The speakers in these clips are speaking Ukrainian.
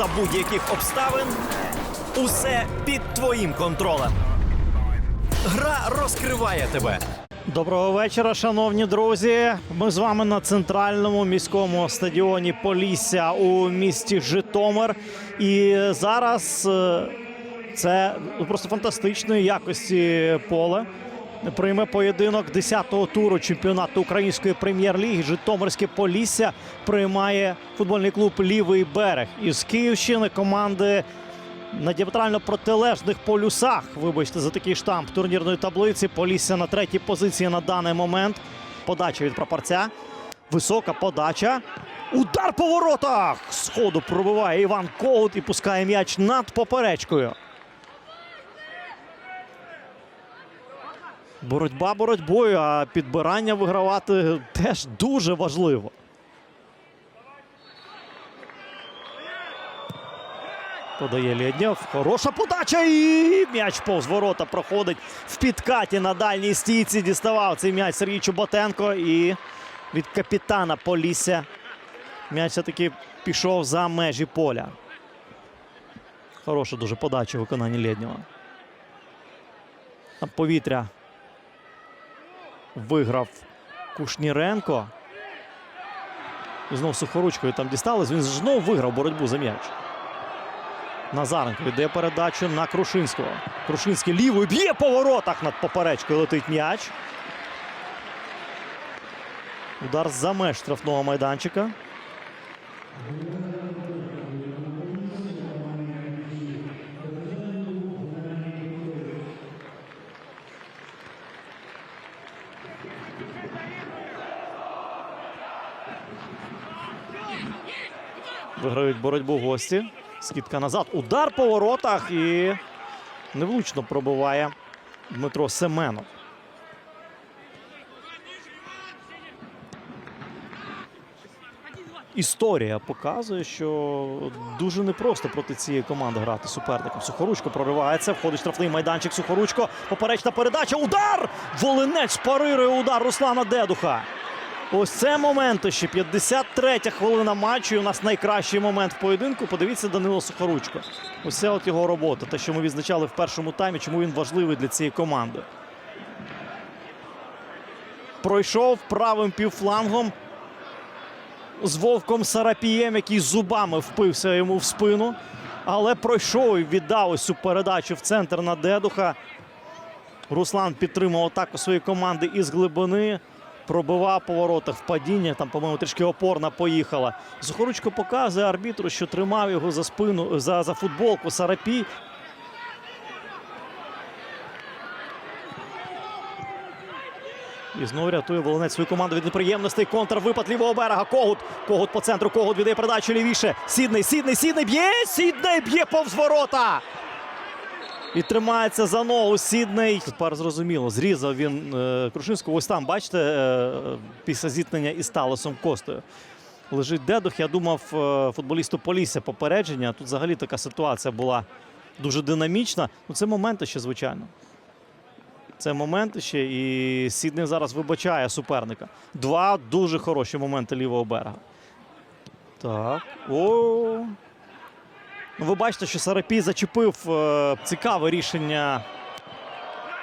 за будь-яких обставин. Усе під твоїм контролем. Гра розкриває тебе. Доброго вечора, шановні друзі. Ми з вами на центральному міському стадіоні Полісся у місті Житомир. І зараз е, це просто фантастичної якості поле. Прийме поєдинок 10-го туру чемпіонату української прем'єр-ліги. Житомирське Полісся приймає футбольний клуб Лівий берег із Київщини команди на діаметрально протилежних полюсах. Вибачте за такий штамп турнірної таблиці. Полісся на третій позиції на даний момент. Подача від прапорця. Висока подача. Удар по воротах! Сходу пробиває Іван Коут і пускає м'яч над поперечкою. Боротьба боротьбою, а підбирання вигравати теж дуже важливо. Подає Лєднєв. Хороша подача. І м'яч повз ворота проходить в підкаті на дальній стійці. Діставав цей м'яч Сергій Чоботенко. І від капітана Полісся м'яч все-таки пішов за межі поля. Хороша дуже подача в виконанні Лєднєва. Там повітря виграв Кушніренко. І знов сухоручкою там дісталось. Він знов виграв боротьбу за м'яч. Назаренко йде передачу на Крушинського. Крушинський лівою б'є по воротах над поперечкою летить м'яч. Удар за меж штрафного майданчика. Виграють боротьбу гості. Скидка назад. Удар по воротах і невлучно пробиває Дмитро Семенов. Історія показує, що дуже непросто проти цієї команди грати суперником. Сухоручко проривається, входить штрафний майданчик. Сухоручко. Поперечна передача. Удар! Волинець парирує удар Руслана Дедуха. Ось це момент ще 53-я хвилина матчу. І у нас найкращий момент в поєдинку. Подивіться Данило Сухоручко. Це от його робота. Те, що ми відзначали в першому таймі, чому він важливий для цієї команди. Пройшов правим півфлангом з Вовком Сарапієм, який зубами впився йому в спину. Але пройшов і віддав ось цю передачу в центр на Дедуха. Руслан підтримав атаку своєї команди із глибини. Пробивав по воротах в падіння. Там, по-моєму, трішки опорна поїхала. Сухоручко показує арбітру, що тримав його за спину за, за футболку Сарапій. І знову рятує Волонець свою команду від неприємностей. Контрвипад лівого берега. Когут. Когут по центру. Когут віддає передачу лівіше. Сідний, сідний, сідний б'є. Сідний б'є повз ворота. І тримається за ногу Сідний. Тепер зрозуміло. Зрізав він е, Крушинського. Ось там, бачите, е, після зіткнення із Талосом Костою. Лежить дедух. Я думав, е, футболісту Полісся попередження. Тут взагалі така ситуація була дуже динамічна. Ну, це моменти ще, звичайно. Це моменти ще. І Сідний зараз вибачає суперника. Два дуже хороші моменти лівого берега. Так. О. Ну, ви бачите, що Сарапій зачепив е, цікаве рішення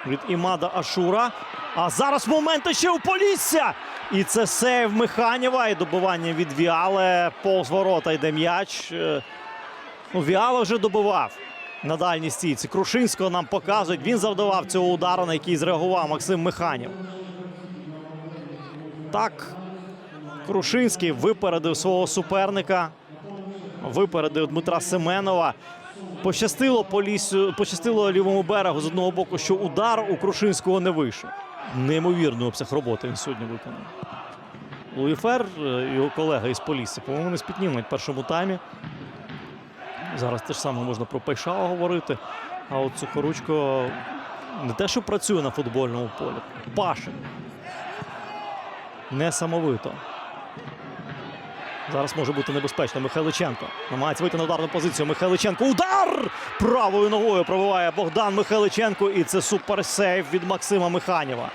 від Імада Ашура. А зараз моменти ще у Полісся. І це сейв Механєва і добивання від Віале. Повз ворота йде м'яч. Е, Ну, Віала вже добивав на дальній стійці. Крушинського нам показують. Він завдавав цього удару, на який зреагував Максим Механєв. Так, Крушинський випередив свого суперника. Випередив Дмитра Семенова. Пощастило Поліссю, пощастило лівому берегу з одного боку, що удар у Крушинського не вийшов. Неймовірний обсяг роботи він сьогодні виконав. Луїфер, е, його колега із Полісся, по-моєму, не спітнів навіть першому таймі. Зараз те ж саме можна про Пайшава говорити. А от Сухоручко не те, що працює на футбольному полі, паше. Несамовито. Зараз може бути небезпечно. Михайличенко намагається вийти на ударну позицію. Михайличенко. Удар! Правою ногою пробиває Богдан Михайличенко. І це суперсейв від Максима Механєва.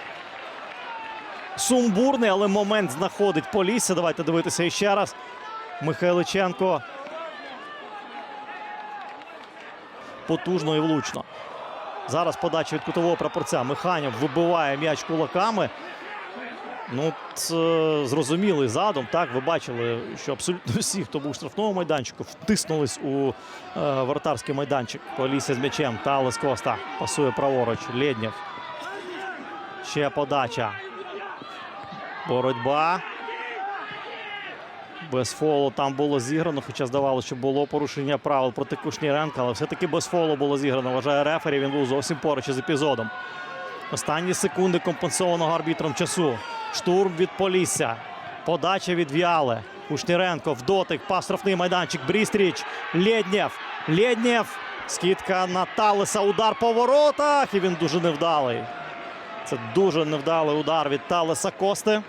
Сумбурний, але момент знаходить Полісся. Давайте дивитися іще раз. Михайличенко потужно і влучно. Зараз подача від кутового прапорця. Механів вибиває м'яч кулаками. Ну, це зрозумілий задум. Так, ви бачили, що абсолютно всі, хто був у штрафному майданчику, втиснулись у е, воротарський майданчик. Полісся з м'ячем. Талес Коста пасує праворуч. Лєднєв. Ще подача. Боротьба. Без фолу там було зіграно, хоча здавалося, що було порушення правил проти Кушніренка, але все-таки без фолу було зіграно. Вважає рефері. Він був зовсім поруч із епізодом. Останні секунди компенсованого арбітром часу. Штурм від Полісся. Подача від В'яле. Кушніренко в дотик. Майданчик. Брістріч. Лєднєв. Лєднєв. Скидка на Талеса. Удар по воротах. І він дуже невдалий. Це дуже невдалий удар від Талеса Кости.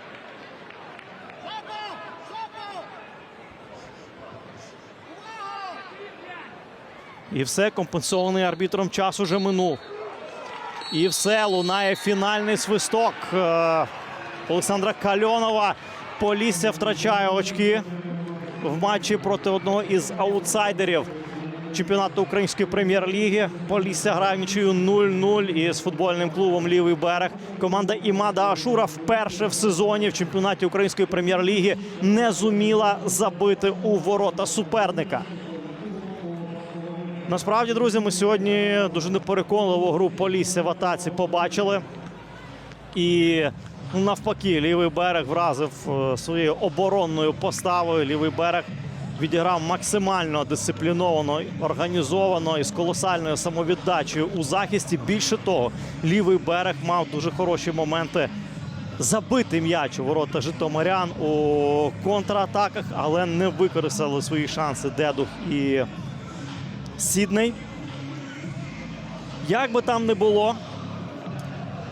І все, компенсований арбітром час уже минув. І все, лунає фінальний свисток е, Олександра Кальонова. Полісся втрачає очки в матчі проти одного із аутсайдерів чемпіонату української прем'єр-ліги. Полісся грає нічию 0-0 із футбольним клубом Лівий берег. Команда Імада Ашура вперше в сезоні в чемпіонаті української прем'єр-ліги не зуміла забити у ворота суперника. Насправді, друзі, ми сьогодні дуже непереконливу гру Полісся в атаці побачили. І навпаки, лівий берег вразив е, своєю оборонною поставою. Лівий берег відіграв максимально дисципліновано, організовано і з колосальною самовіддачею у захисті. Більше того, лівий берег мав дуже хороші моменти забити м'яч у ворота Житомирян у контратаках, але не використали свої шанси Дедух і Сідней. Як би там не було,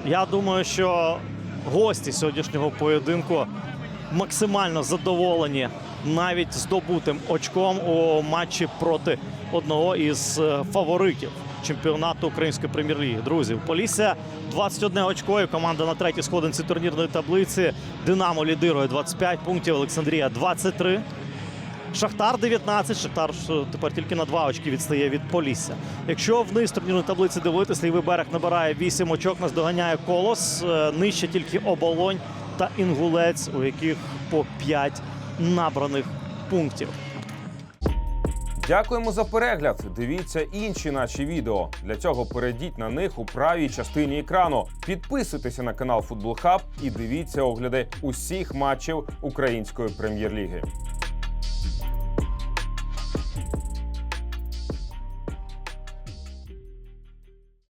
я думаю, що гості сьогоднішнього поєдинку максимально задоволені навіть здобутим очком у матчі проти одного із е, фаворитів чемпіонату української прем'єр-ліги. Друзі, Полісся 21 очко. і Команда на третій сходинці турнірної таблиці. Динамо лідирує 25 пунктів. Олександрія 23. Шахтар 19. Шахтар е, тепер тільки на два очки відстає від Полісся. Якщо вниз турнірної таблиці дивитись, лівий берег набирає 8 очок, наздоганяє колос. Е, Нижче тільки оболонь та інгулець, у яких по 5 набраних пунктів. Дякуємо за перегляд. Дивіться інші наші відео. Для цього перейдіть на них у правій частині екрану. Підписуйтеся на канал Футбол Хаб і дивіться огляди усіх матчів української прем'єр-ліги.